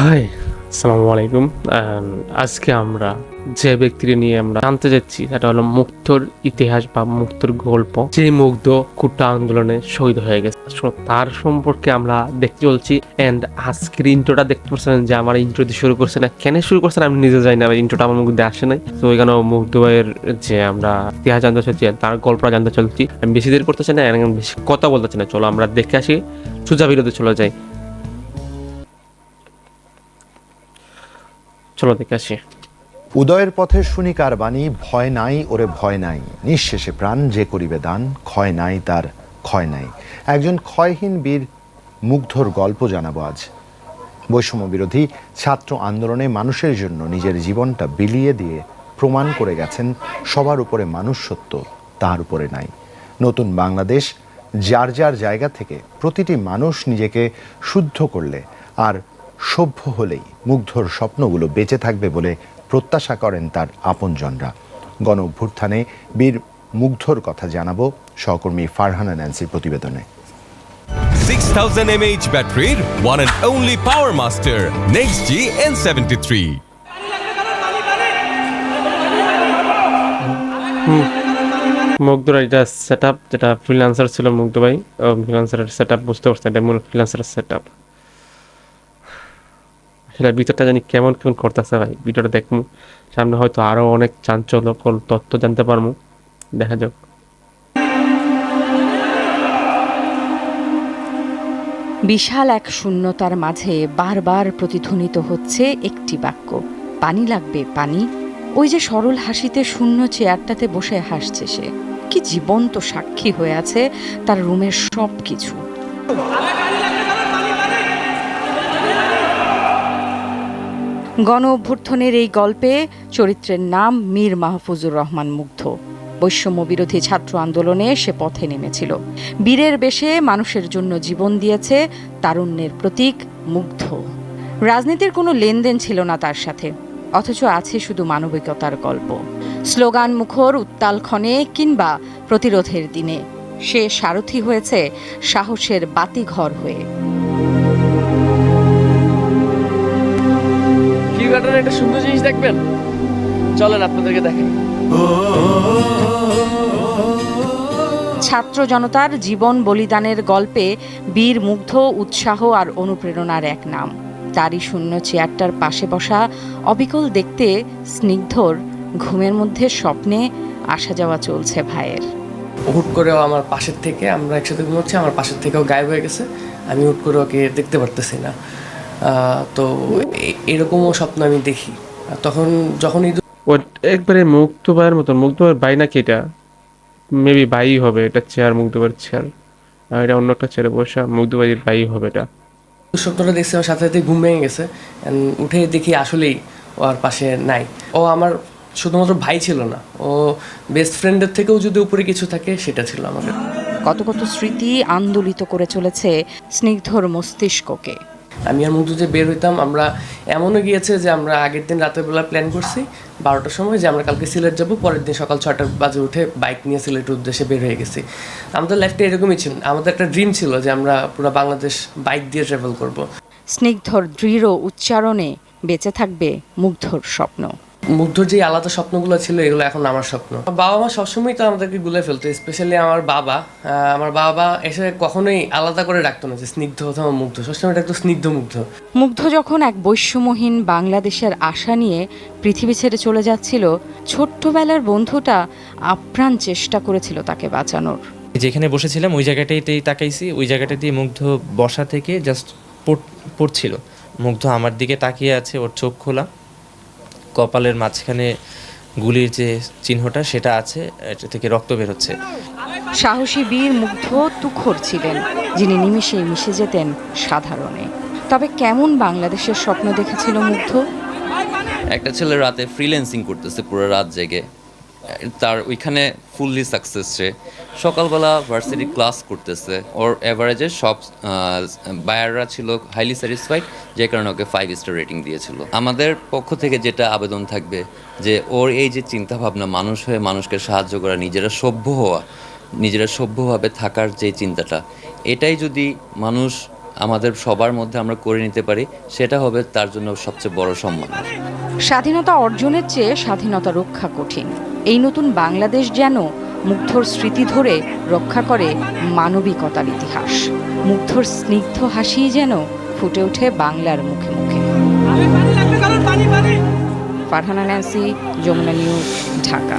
High, আসসালামু আলাইকুম। আজকে আমরা যে ব্যক্তিকে নিয়ে আমরা জানতে যাচ্ছি, সেটা হলো মুক্তর ইতিহাস বা মুক্তর গল্প। যে মুগ্ধ কুটা আন্দোলনে শহীদ হয়ে গেছে। তার সম্পর্কে আমরা দেখতে চলছি। এন্ড আজকের ইন্ট্রোটা দেখতে পাচ্ছেন যে আমার ইন্ট্রো দিয়ে শুরু করছে না। কেন শুরু করছেন আমি নিজে জানি না ইন্ট্রোটা আমার মধ্যে আসে নাই। তো এখানে মুগ্ধ ভাইয়ের যে আমরা ইতিহাস জানতে চাচ্ছি তার গল্পটা জানতে চলছি আমি বেশি দেরি করতেছি না বেশি কথা বলতেছি না। চলো আমরা দেখে আসি, সোজা বিরোধে চলে যাই। চলো দেখে আসি। উদয়ের পথে শুনি কার বাণী, ভয় নাই ওরে ভয় নাই। নিঃশেষে প্রাণ যে করিবে দান, ক্ষয় নাই তার ক্ষয় নাই। একজন ক্ষয়হীন বীর মুগ্ধর গল্প জানাব আজ। বৈষম্য বিরোধী ছাত্র আন্দোলনে মানুষের জন্য নিজের জীবনটা বিলিয়ে দিয়ে প্রমাণ করে গেছেন, সবার উপরে মানুষ সত্য তার উপরে নাই। নতুন বাংলাদেশ যার যার জায়গা থেকে প্রতিটি মানুষ নিজেকে শুদ্ধ করলে, আর সভ্য হলেই মুগ্ধর স্বপ্নগুলো বেঁচে থাকবে বলে প্রত্যাশা করেন তার আপনজনরা। গণ অভ্যুত্থানে বীর মুগ্ধর কথা জানাব সহকর্মী ফারহানা ন্যান্সির প্রতিবেদনে। 6000 mAh ব্যাটারির one and only power master next G N73 মুগ্ধর এটা সেট আপ যেটা ফ্রিল্যান্সার ছিল মুগ্ধ ভাই ফ্রিল্যান্সারের সেট আপ বুঝতে পারছেন এটা মূল ফ্রিল্যান্সারের সেট আপ আসলে ভিতরটা জানি কেমন কেমন করতেছে ভাই। ভিডিওটা দেখব সামনে হয়তো আরও অনেক চাঞ্চল্যকর তথ্য জানতে পারব। দেখা যাক। বিশাল এক শূন্যতার মাঝে বারবার প্রতিধ্বনিত হচ্ছে একটি বাক্য। পানি লাগবে, পানি। ওই যে সরল হাসিতে শূন্য চেয়ারটাতে বসে হাসছে সে। কি জীবন্ত সাক্ষী হয়ে আছে তার রুমের সব কিছু গণ অভ্যর্থনের এই গল্পে চরিত্রের নাম মীর মাহফুজুর রহমান মুগ্ধ। বৈষম্য বিরোধী ছাত্র আন্দোলনে সে পথে নেমেছিল। বীরের বেশে মানুষের জন্য জীবন দিয়েছে তারুণ্যের প্রতীক মুগ্ধ। রাজনীতির কোনো লেনদেন ছিল না তার সাথে, অথচ আছে শুধু মানবিকতার গল্প। স্লোগান মুখর উত্তাল ক্ষণে কিংবা প্রতিরোধের দিনে, সে সারথি হয়েছে সাহসের বাতিঘর হয়ে। দেখবেন চলেন আপনাদেরকে দেখেন ছাত্র জনতার জীবন বলিদানের গল্পে বীর মুগ্ধ উৎসাহ আর অনুপ্রেরণার এক নাম। তারই শূন্য চেয়ারটার পাশে বসা অবিকল দেখতে স্নিগ্ধর ঘুমের মধ্যে স্বপ্নে আসা যাওয়া চলছে ভাইয়ের। হুট করেও আমার পাশের থেকে আমরা একসাথে ঘুমোচ্ছি আমার পাশের থেকেও গায়েব হয়ে গেছে। আমি হুট করে ওকে দেখতে পারতেছি না। তো এরকমও স্বপ্ন আমি দেখি। তখন যখন ও একবারে মুক্ত ভাইয়ের মতন মুক্ত ভাইয়ের বাই নাকি এটা? মেবি বাই হবে এটা চেয়ার মুগ্ধ ভাইয়ের চেয়ার আর এটা অন্য একটা চেয়ারে বসা মুগ্ধ ভাইয়ের বাই হবে এটা। স্বপ্নটা দেখছি আমার সাথে সাথে ঘুম ভেঙে গেছে। উঠে দেখি আসলেই ও আর পাশে নাই। ও আমার শুধুমাত্র ভাই ছিল না ও বেস্ট ফ্রেন্ডের থেকেও যদি উপরে কিছু থাকে সেটা ছিল আমাদের। কত কত স্মৃতি আন্দোলিত করে চলেছে স্নিগ্ধর মস্তিষ্ককে। আমি আর মুগ্ধ যে বের হইতাম, আমরা এমনও গিয়েছে যে আমরা আগের দিন রাতের বেলা প্ল্যান করছি, বারোটার সময় যে আমরা কালকে সিলেট যাব, পরের দিন সকাল ছটার বাজে উঠে বাইক নিয়ে সিলেটের উদ্দেশ্যে বের হয়ে গেছি। আমাদের লাইফটা এরকমই ছিল, আমাদের একটা ড্রিম ছিল যে আমরা পুরো বাংলাদেশ বাইক দিয়ে ট্রাভেল করব। স্নিগ্ধর দৃঢ় উচ্চারণে বেঁচে থাকবে মুগ্ধর স্বপ্ন। মুগ্ধর যে আলাদা স্বপ্নগুলো ছিল এগুলো এখন আমার স্বপ্ন। বাবা মা সবসময় তো আমাদেরকে গুলে ফেলতো স্পেশালি আমার বাবা। আহ, আমার বাবা এসে কখনোই আলাদা করে ডাকতো না যে স্নিগ্ধ অথবা মুগ্ধ। সবসময় ডাকতো স্নিগ্ধ মুগ্ধ। মুগ্ধ যখন এক বৈষম্যহীন বাংলাদেশের আশা নিয়ে পৃথিবী ছেড়ে চলে যাচ্ছিল ছোট্টবেলার বন্ধুটা আপ্রাণ চেষ্টা করেছিল তাকে বাঁচানোর। যেখানে বসেছিলাম ওই জায়গাটাইতেই তাকাইছি ওই জায়গাটা দিয়ে মুগ্ধ বসা থেকে জাস্ট পড়ছিল। মুগ্ধ আমার দিকে তাকিয়ে আছে ওর চোখ খোলা। কপালের মাঝখানে গুলির যে চিহ্নটা সেটা আছে এটা থেকে রক্ত বেরোচ্ছে সাহসী বীর মুগ্ধ তুখর ছিলেন যিনি নিমিশে মিশে যেতেন সাধারণে। তবে কেমন বাংলাদেশের স্বপ্ন দেখেছিল মুগ্ধ? একটা ছেলে রাতে ফ্রিল্যান্সিং করতেছে পুরো রাত জেগে। তার ওইখানে ফুললি সাকসেস সে সকালবেলা ভার্সিটি ক্লাস করতেছে। ওর অ্যাভারেজে সব বায়াররা ছিল হাইলি স্যাটিসফাইড যে কারণে ওকে ফাইভ স্টার রেটিং দিয়েছিল। আমাদের পক্ষ থেকে যেটা আবেদন থাকবে, যে ওর এই যে চিন্তাভাবনা, মানুষ হয়ে মানুষকে সাহায্য করা, নিজেরা সভ্য হওয়া, নিজেরা সভ্যভাবে থাকার যে চিন্তাটা, এটাই যদি মানুষ আমাদের সবার মধ্যে আমরা করে নিতে পারি, সেটা হবে তার জন্য সবচেয়ে বড় সম্মান। স্বাধীনতা অর্জনের চেয়ে স্বাধীনতা রক্ষা কঠিন। এই নতুন বাংলাদেশ যেন মুগ্ধর স্মৃতি ধরে রক্ষা করে মানবিকতার ইতিহাস। মুগ্ধর স্নিগ্ধ হাসি যেন ফুটে ওঠে বাংলার মুখে মুখে। ফারহানা ন্যান্সি, যমুনা নিউজ, ঢাকা।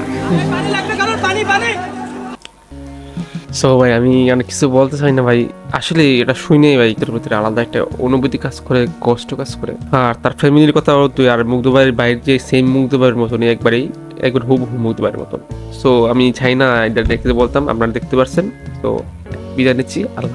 সো ভাই, আমি অনেক কিছু বলতে চাই না, ভাই। আসলে এটা শুনে ভাই এটার ভিতরে আলাদা একটা অনুভূতি কাজ করে, কষ্ট কাজ করে। আর তার ফ্যামিলির কথা তুই, আর মুগ্ধ ভাইয়ের বাইরে যে সেম মুগ্ধ ভাইয়ের মতনই একবারেই একবার হুব হুম হতে পারে মতন। সো আমি চাই না, এটা দেখতে বলতাম, আপনারা দেখতে পারছেন। তো বিদায় নিচ্ছি, আল্লাহ